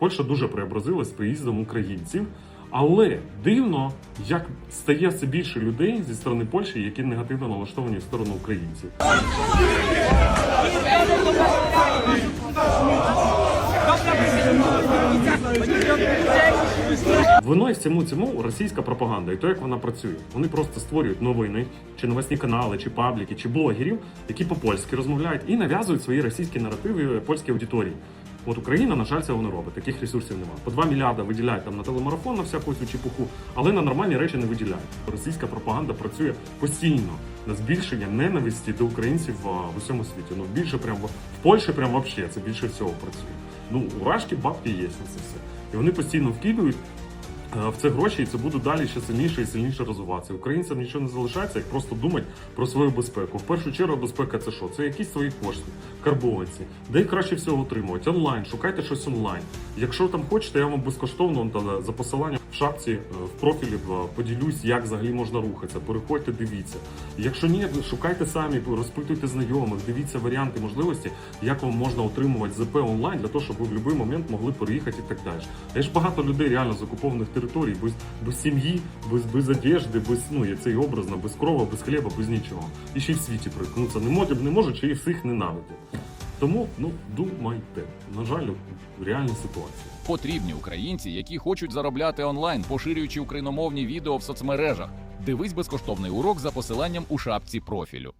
Польща дуже преобразилась з приїздом українців. Але дивно, як стає все більше людей зі сторони Польщі, які негативно налаштовані в сторону українців. Виною всьому цьому російська пропаганда і то, як вона працює. Вони просто створюють новини, чи новосні канали, чи пабліки, чи блогерів, які по-польськи розмовляють і нав'язують свої російські наративи польській аудиторії. От Україна, на жаль, цього не робить. Таких ресурсів немає. По 2 мільярди виділяють там на телемарафон на всяку цю чепуху, але на нормальні речі не виділяють. Російська пропаганда працює постійно на збільшення ненависті до українців в усьому світі. Ну більше прям в Польщі прям вообще це більше всього працює. Ну урашки бабки є на це все. І вони постійно вкидують е, в це гроші, і це буде далі ще сильніше і сильніше розвиватися. Українцям нічого не залишається, як просто думати про свою безпеку. В першу чергу безпека це що? Це якісь свої кошти, карбованці. Де їх краще всього отримувати? Онлайн, шукайте щось онлайн. Якщо там хочете, я вам безкоштовно за посиланням в шапці е, в профілі е, поділюсь, як взагалі можна рухатися. Переходьте, дивіться. Якщо ні, шукайте самі, розпитуйте знайомих, дивіться варіанти можливості, як вам можна отримувати ЗП онлайн для того, щоб ви в будь-який момент могли переїхати і так далі. Є ж багато людей реально з окупованих територій, без, без сім'ї, без, без одежди, без ну і це і образно, без крова, без хліба, без нічого. І ще й в світі приткнуться не можуть, не можуть, чи і всіх ненавидять. Тому ну думайте. На жаль, реальна ситуація. Потрібні українці, які хочуть заробляти онлайн, поширюючи україномовні відео в соцмережах. Дивись безкоштовний урок за посиланням у шапці профілю.